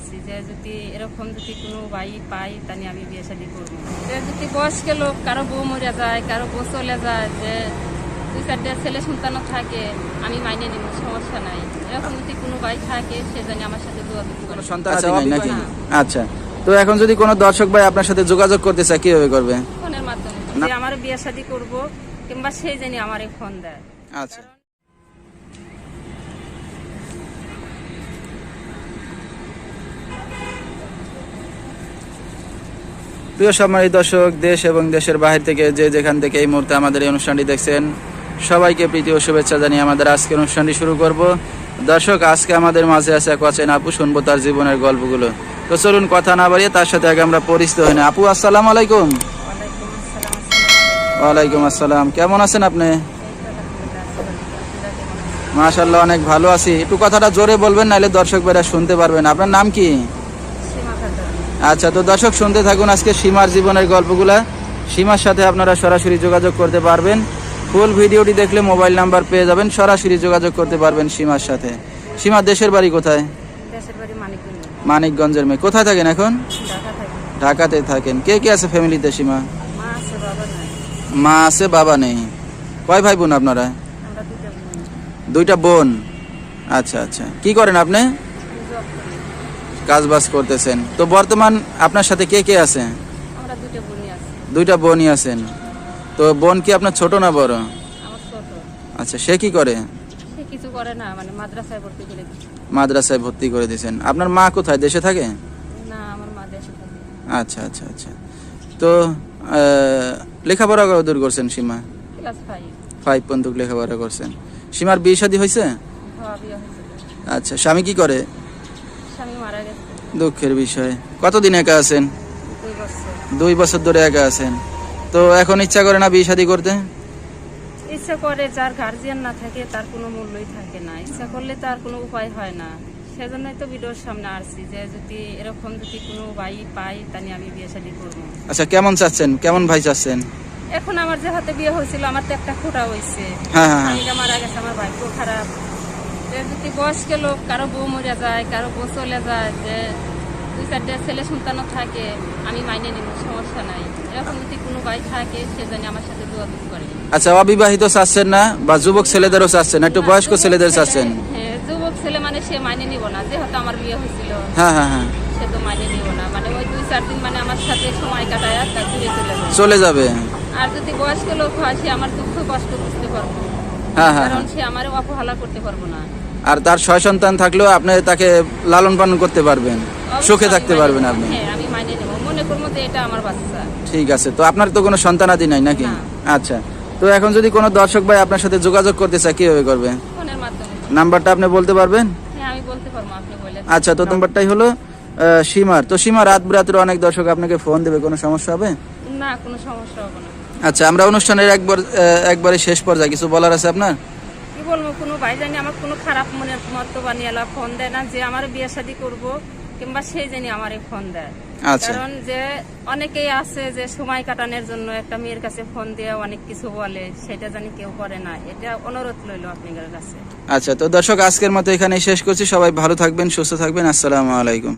আসছি যে যদি এরকম যদি কোনো ভাই পাই তাহলে আমি বিয়ে শাদি করব। যে যদি বয়স্ক লোক কারও বউ মরে যায় কারও বউ চলে যায় যে দুই চারটে ছেলে সন্তানও থাকে আমি মাইনে নিব সমস্যা নাই। এরকম যদি কোনো ভাই থাকে সে জানি আমার সাথে যোগাযোগ করে। সন্তান নাকি? আচ্ছা। তো এখন যদি কোনো দর্শক ভাই আপনার সাথে যোগাযোগ করতে চায় কীভাবে করবে? ফোনের মাধ্যমে। যে আমার বিয়ে শাদি করব কিংবা সেই জানি আমারে ফোন দেয়। আচ্ছা। প্রিয় সম্মানিত দর্শক দেশ এবং দেশের বাহির থেকে যে যেখান থেকে এই মুহূর্তে আমাদের এই অনুষ্ঠানটি দেখছেন সবাইকে প্রীতি ও শুভেচ্ছা জানিয়ে আমাদের আজকের অনুষ্ঠানটি শুরু করব। দর্শক আজকে আমাদের মাঝে আছে এক অচেনা আপু শুনব তার জীবনের গল্পগুলো। তো চলুন কথা না বাড়িয়ে তার সাথে আগে আমরা পরিচিত হই না। আপু আসসালামু আলাইকুম। ওয়ালাইকুম আসসালাম। কেমন আছেন আপনি? মাশাল্লাহ অনেক ভালো আছি। একটু কথাটা জোরে বলবেন নাহলে দর্শক বেরা শুনতে পারবেন আপনার নাম কি? আচ্ছা তো দর্শক শুনতে থাকুন আজকে সীমার জীবনের গল্পগুলা। সীমার সাথে আপনারা সরাসরি যোগাযোগ করতে পারবেন। ফুল ভিডিওটি দেখলে মোবাইল নাম্বার পেয়ে যাবেন। সরাসরি যোগাযোগ করতে পারবেন সীমার সাথে। সীমা দেশের বাড়ি কোথায়? মানিকগঞ্জের মেয়ে। কোথায় থাকেন এখন? ঢাকাতে থাকেন। কে কে আছে ফ্যামিলিতে সীমা? মা আছে বাবা নাই। কয় ভাই বোন। আপনারা দুইটা বোন। আচ্ছা আচ্ছা। কি করেন আপনি? কাজ বাজ করতেছেন। তো বর্তমান আপনার সাথে কে কে আছে? দুইটা বোনই আছেন। তো বোন কি আপনার ছোট না বড়? আচ্ছা সে কি করে? কিছু করে না মানে মাদ্রাসায় ভর্তি করে মাদ্রাসায় ভর্তি করে দিয়েছেন। আপনার মা কোথায় দেশে থাকে? না আমার মা দেশে থাকে। আচ্ছা আচ্ছা আচ্ছা। তো লেখাপড়া দূর করছেন সীমা? Class five. ফাইভ পর্যন্ত লেখাপড়া করছেন। সীমার বিয়ে শাদী হয়েছে? হয়েছে। আচ্ছা স্বামী কি করে? মারা গেছে। দুঃখের বিষয়। কতদিন একা আছেন? দুই বছর। ধরে একা আছেন। তো এখন ইচ্ছা করে না বিয়ে শাদী করতে? ইচ্ছা করে যার গার্জিয়ান না থাকে তার কোনো মূল্যই থাকে না। ইচ্ছা করলে তার কোনো উপায় হয় না। সেজন্যই তো ভিডিওর সামনে আসছি যে যদি এরকম যদি কোনো ভাই পাই তাহলে আমি বিয়ে শাদি করব। আচ্ছা কেমন চাচ্ছেন? কেমন ভাই চাচ্ছেন? এখন আমার যে হাতে বিয়ে হয়েছিল আমার তো একটা খোটা হয়েছে। হ্যাঁ হ্যাঁ হ্যাঁ। মারা গেছে আমার ভাইকেও খারাপ। যে যদি বয়স্ক লোক কারও বউ মরে যায় কারও বউ চলে যায় যে দুই চারটে ছেলে সন্তানও থাকে আমি মাইনে নিব সমস্যা নাই। এরকম যদি কোনো ভাই থাকে সে জানি আমার সাথে যোগাযোগ করে। আচ্ছা অবিবাহিত চাচ্ছেন না বা যুবক ছেলেদেরও চাচ্ছেন? একটু বয়স্ক ছেলেদের চাচ্ছেন? হ্যাঁ যুবক ছেলে মানে সে মাইনে নিব না যেহেতু আমার বিয়ে হয়েছিল। হ্যাঁ হ্যাঁ হ্যাঁ। সে তো মাইনে নিব না মানে ওই দুই চার দিন মানে আমার সাথে সময় কাটায় আর চলে যাবে। চলে যাবে। আর যদি বয়স্ক লোক হয় সে আমার দুঃখ কষ্ট বুঝতে পারব হ্যাঁ হ্যাঁ কারণ হ্যাঁ। সে আমার অবহেলা করতে পারব না। আর তার ছয় সন্তান থাকলেও আপনি তাকে লালন পালন করতে পারবেন সুখে থাকতে পারবেন আপনি। হ্যাঁ আমি মাইনে নেব। মনে করব যে এটা আমার বাচ্চা। ঠিক আছে তো আপনার তো কোনো সন্তানাদি নাই নাকি? আচ্ছা তো এখন যদি কোনো দর্শক ভাই আপনার সাথে যোগাযোগ করতে চায় কীভাবে করবে? ফোনের মাধ্যমে। নাম্বারটা আপনি বলতে পারবেন? হ্যাঁ আমি বলতে পারব আপনি বলে আচ্ছা তো নাম্বারটাই হলো সীমার। তো সীমা রাত বিরাত্রে অনেক দর্শক আপনাকে ফোন দেবে কোনো সমস্যা হবে? না কোনো সমস্যা হবে না। আচ্ছা আমরা অনুষ্ঠানের একবার একবারে শেষ পর্যায়ে কিছু বলার আছে আপনার? কি বলব কোনো ভাই জানি আমার কোনো খারাপ মনের মতো বানিয়ে ফোন দেয় না যে আমার বিয়ে শাদি করব কিংবা সেই জানি আমারে ফোন দেয়। আচ্ছা। কারণ যে অনেকেই আছে যে সময় কাটানোর জন্য একটা মেয়ের কাছে ফোন দিয়ে অনেক কিছু বলে সেটা জানি কেউ করে না। এটা অনুরোধ লইলো আপনাদের কাছে। আচ্ছা তো দর্শক আজকের মতো এখানে শেষ করছি। সবাই ভালো থাকবেন সুস্থ থাকবেন। আসসালামু আলাইকুম।